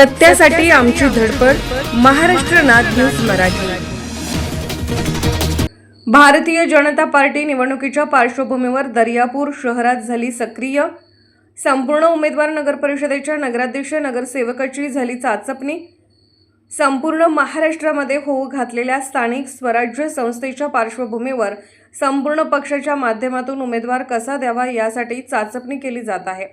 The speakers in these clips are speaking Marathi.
सत्यासाठी आमची धडपड महाराष्ट्र नाथ न्यूज मराठी. भारतीय जनता पार्टी निवडणुकीच्या पार्श्वभूमीवर दर्यापूर शहरात झाली सक्रिय. संपूर्ण उमेदवार नगरपरिषदेच्या नगराध्यक्ष नगरसेवकाची झाली चाचपणी. संपूर्ण महाराष्ट्रामध्ये होऊ घातलेल्या स्थानिक स्वराज्य संस्थेच्या पार्श्वभूमीवर संपूर्ण पक्षाच्या माध्यमातून उमेदवार कसा द्यावा यासाठी चाचपणी केली जात आहे.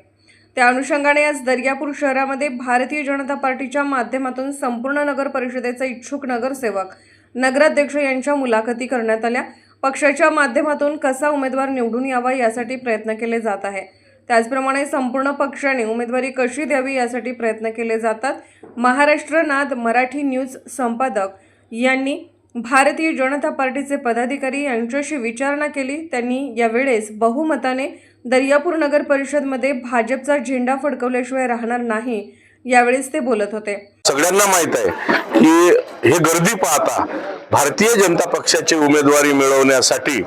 त्या अनुषंगाने आज दर्यापूर शहरामध्ये भारतीय जनता पार्टीच्या माध्यमातून संपूर्ण नगर परिषदेचे इच्छुक नगरसेवक नगराध्यक्ष यांच्या मुलाखती करण्यात आल्या. पक्षाच्या माध्यमातून कसा उमेदवार निवडून यावा यासाठी प्रयत्न केले जात आहे. त्याचप्रमाणे संपूर्ण पक्षाने उमेदवारी कशी द्यावी यासाठी प्रयत्न केले जातात. महाराष्ट्र नाद मराठी न्यूज संपादक यांनी भारतीय जनता पार्टीचे पदाधिकारी यांच्याशी विचारणा केली. त्यांनी यावेळेस बहुमताने दर्यापूर नगर परिषदमध्ये भाजपचा झेंडा फडकवल्याशिवाय राहणार नाही यावेळेस ते बोलत होते. सगळ्यांना माहीत आहे की हे गर्दी पाहता भारतीय जनता पक्षाची उमेदवारी मिळवण्यासाठी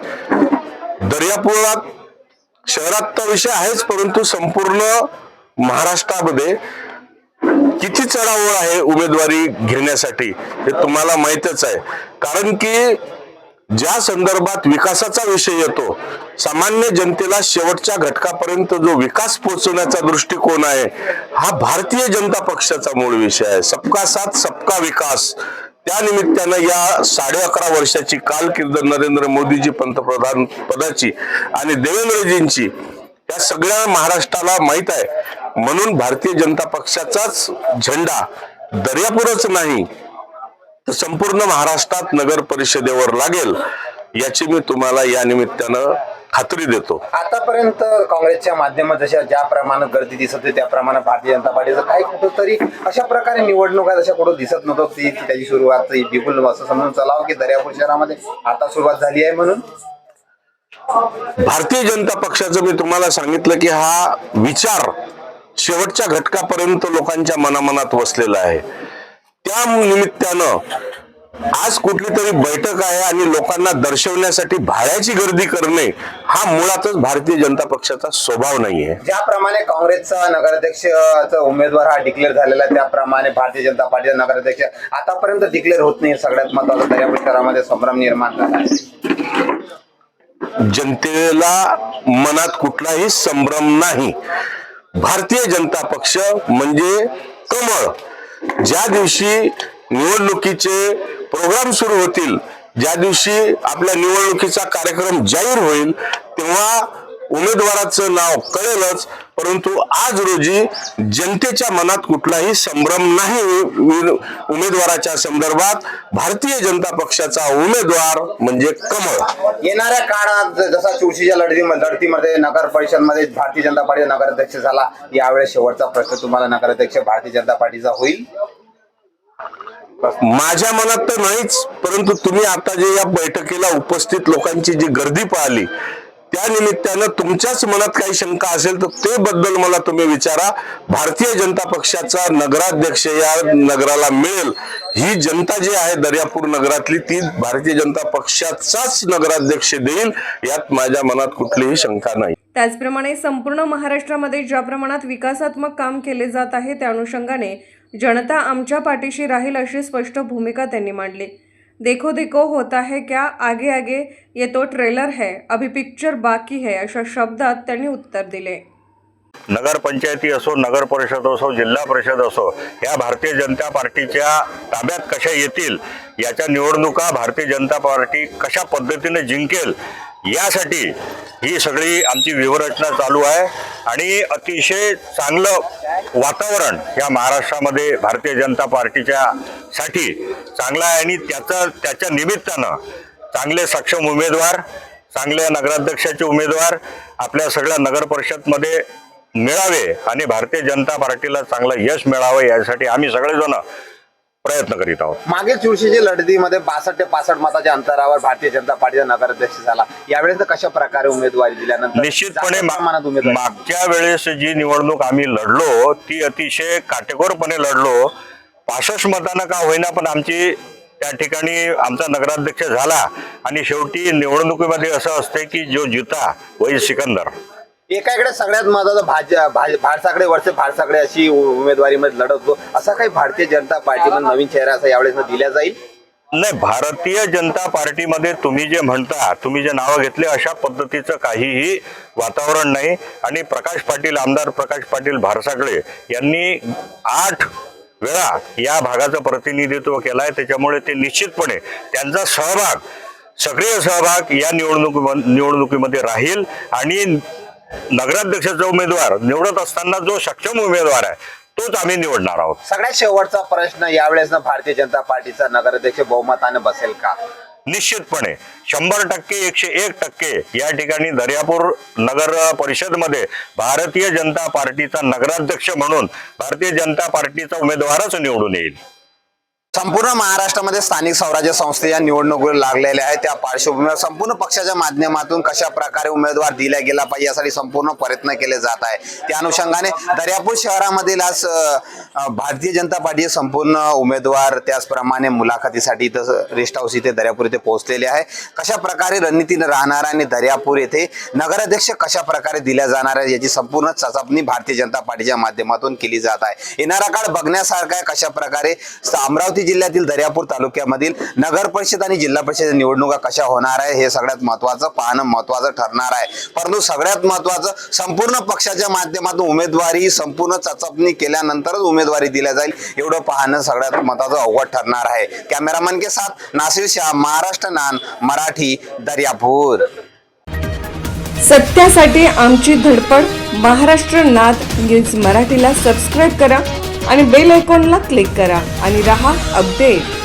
दर्यापुरात शहरात तर विषय आहेच परंतु संपूर्ण महाराष्ट्रामध्ये किती चढाओढ आहे उमेदवारी घेण्यासाठी हे तुम्हाला माहितच आहे. कारण की ज्या संदर्भात विकासाचा विषय येतो सामान्य जनतेला शेवटच्या घटकापर्यंत जो विकास पोहोचवण्याचा दृष्टिकोन आहे हा भारतीय जनता पक्षाचा मूळ विषय आहे. सबका साथ सबका विकास. त्या निमित्तानं या साडे अकरा वर्षाची कालकिर्द नरेंद्र मोदीजी पंतप्रधान पदाची आणि देवेंद्रजींची या सगळ्या महाराष्ट्राला माहीत आहे. म्हणून भारतीय जनता पक्षाचाच झेंडा दर्यापूरच नाही संपूर्ण महाराष्ट्रात नगर परिषदेवर लागेल याची मी तुम्हाला या निमित्तानं खात्री देतो. आतापर्यंत काँग्रेसच्या माध्यमात जशा ज्या प्रमाणात गर्दी दिसत होती त्याप्रमाणे भारतीय जनता पार्टीचं काही कुठं तरी अशा प्रकारे निवडणुका जशा कुठं दिसत नव्हतं ती त्याची सुरुवात ही बिपुल असं समजून चालावं की दर्यापूर शहरामध्ये आता सुरुवात झाली आहे म्हणून? भारतीय जनता पक्षाचं मी तुम्हाला सांगितलं की हा विचार शेवटच्या घटकापर्यंत लोकांच्या मनामनात वसलेला आहे. त्या निमित्तानं आज कुठली तरी बैठक आहे आणि लोकांना दर्शवण्यासाठी भाड्याची गर्दी करणे हा मुळातच भारतीय जनता पक्षाचा स्वभाव नाहीये. ज्याप्रमाणे काँग्रेसचा नगराध्यक्षचा उमेदवार हा डिक्लेअर झालेला आहे त्याप्रमाणे भारतीय जनता पार्टीचा नगराध्यक्ष आतापर्यंत डिक्लेअर होत नाही सगळ्यात महत्वाचं दर्यापूर शहरामध्ये संभ्रम निर्माण झाला आहे. जनतेला मनात कुठलाही संभ्रम नाही. भारतीय जनता पक्ष म्हणजे कमळ. ज्या दिवशी निवडणुकीचे प्रोग्राम सुरू होतील ज्या दिवशी आपल्या निवडणुकीचा कार्यक्रम जाहीर होईल तेव्हा उमेदवाराचं नाव कळेलच परंतु आज रोजी जनतेच्या मनात कुठलाही संभ्रम नाही. उमेदवाराच्या संदर्भात भारतीय जनता पक्षाचा उमेदवार म्हणजे कमळ. येणाऱ्या काळात जसा चुरशीच्या लढती लढतीमध्ये नगर परिषदमध्ये भारतीय जनता पार्टीचा नगराध्यक्ष झाला यावेळेस शेवटचा प्रश्न तुम्हाला नगराध्यक्ष भारतीय जनता पार्टीचा होईल? माझ्या मनात तर नाहीच परंतु तुम्ही आता जे या बैठकीला उपस्थित लोकांची जी गर्दी पाहिली त्या निमित्तानं तुमच्याच मनात काही शंका असेल तर ते बद्दल मला तुम्ही विचारा. भारतीय जनता पक्षाचा नगराध्यक्ष या नगराला मिळेल. ही जनता जी आहे दर्यापूर नगरातली ती भारतीय जनता पक्षाचाच नगराध्यक्ष देईल यात माझ्या मनात कुठलीही शंका नाही. त्याचप्रमाणे संपूर्ण महाराष्ट्रामध्ये ज्या प्रमाणात विकासात्मक काम केले जात आहे त्या अनुषंगाने जनता आमच्या पाठीशी राहील अशी स्पष्ट भूमिका त्यांनी मांडली. देखो देखो होता है क्या? आगे आगे ये तो ट्रेलर है अभी पिक्चर बाकी है अशा शब्दात त्यांनी उत्तर दिले. नगरपंचायती असो नगर परिषद असो जिल्हा परिषद असो या भारतीय जनता पार्टीच्या ताब्यात कशा येतील याच्या निवडणुका भारतीय जनता पार्टी कशा पद्धतीने जिंकेल यासाठी ही सगळी आमची व्यूहरचना चालू आहे आणि अतिशय चांगलं वातावरण या महाराष्ट्रामध्ये भारतीय जनता पार्टीच्या साठी चांगलं आहे आणि त्याचं त्याच्या निमित्तानं चांगले सक्षम उमेदवार चांगले नगराध्यक्षाचे उमेदवार आपल्या सगळ्या नगर परिषदमध्ये मिळावे आणि भारतीय जनता पार्टीला चांगलं यश मिळावं यासाठी आम्ही सगळेजण प्रयत्न करीत आहोत. मागील चुरशीच्या लढतीमध्ये बासष्ट ते पासष्ट मताच्या अंतरावर भारतीय जनता पार्टीचा नगराध्यक्ष झाला. यावेळेस कशा प्रकारे उमेदवारी दिल्यानंतर निश्चितपणे मागच्या वेळेस जी निवडणूक आम्ही लढलो ती अतिशय काटेकोरपणे लढलो. पासष्ट मतानं का होईना पण आमची त्या ठिकाणी आमचा नगराध्यक्ष झाला. आणि शेवटी निवडणुकीमध्ये असं असते की जो जिता वही सिकंदर. एकाकडे सगळ्यात महत्वाचं भाज भाज भाडसाकडे वरचे भाडसाकडे अशी उमेदवारीमध्ये लढत लढवतो असा काही भारतीय जनता पार्टीमध्ये नवीन चेहरा असा यावेळेस दिला जाईल? नाही भारतीय जनता पार्टीमध्ये तुम्ही जे म्हणता तुम्ही जे नावं घेतले अशा पद्धतीचं काहीही वातावरण नाही. आणि प्रकाश पाटील आमदार प्रकाश पाटील भारसाकडे यांनी आठ वेळा या भागाचं प्रतिनिधित्व केलं आहे त्याच्यामुळे ते निश्चितपणे त्यांचा सहभाग सक्रिय सहभाग या निवडणुकी निवडणुकीमध्ये राहील. आणि नगराध्यक्षाचा उमेदवार निवडत असताना जो सक्षम उमेदवार आहे तोच आम्ही निवडणार आहोत. सगळ्यात शेवटचा प्रश्न यावेळेस ना भारतीय जनता पार्टीचा नगराध्यक्ष बहुमताने बसेल का? निश्चितपणे शंभर टक्के एकशे एक टक्के या ठिकाणी दर्यापूर नगर परिषदमध्ये भारतीय जनता पार्टीचा नगराध्यक्ष म्हणून भारतीय जनता पार्टीचा उमेदवारच निवडून येईल. संपूर्ण महाराष्ट्रामध्ये स्थानिक स्वराज्य संस्थेच्या निवडणुकीला लागलेल्या आहेत. त्या पार्श्वभूमीवर संपूर्ण पक्षाच्या माध्यमातून कशा प्रकारे उमेदवार दिला गेला पाहिजे यासाठी संपूर्ण प्रयत्न केले जात आहे त्या अनुषंगाने दर्यापूर शहरामधील आज भारतीय जनता पार्टीचे संपूर्ण उमेदवार त्याचप्रमाणे मुलाखतीसाठी इथं रेस्ट हाऊस इथे दर्यापूर येथे पोहोचलेले आहे. कशा प्रकारे रणनीतीने राहणार आणि दर्यापूर येथे नगराध्यक्ष कशा प्रकारे दिल्या जाणार आहे याची संपूर्ण चाचपणी भारतीय जनता पार्टीच्या माध्यमातून केली जात आहे. येणारा काळ बघण्यासारखा आहे कशा प्रकारे अमरावती जिल्ह्यातील दर्यापूर तालुक्यामधील नगर परिषद आणि जिल्हा परिषद निवडणुका कशा होणार आहे हे सगळ्यात महत्वाचं पाहणं महत्वाचं ठरणार आहे. परंतु सगळ्यात महत्वाचं संपूर्ण पक्षाच्या माध्यमातून उमेदवारी संपूर्ण चाचपणी केल्यानंतरच उमेदवारी दिल्या जाईल एवढं पाहणं सगळ्यात महत्वाचं अवघड ठरणार आहे. कॅमेरामॅन के साथ नासिर शाह महाराष्ट्र नान मराठी दर्यापूर. सत्यासाठी आमची धडपड महाराष्ट्र नाद न्यूज मराठीला सबस्क्राईब करा. आणि बेल आयकॉनला क्लिक करा आणि रहा अपडेट.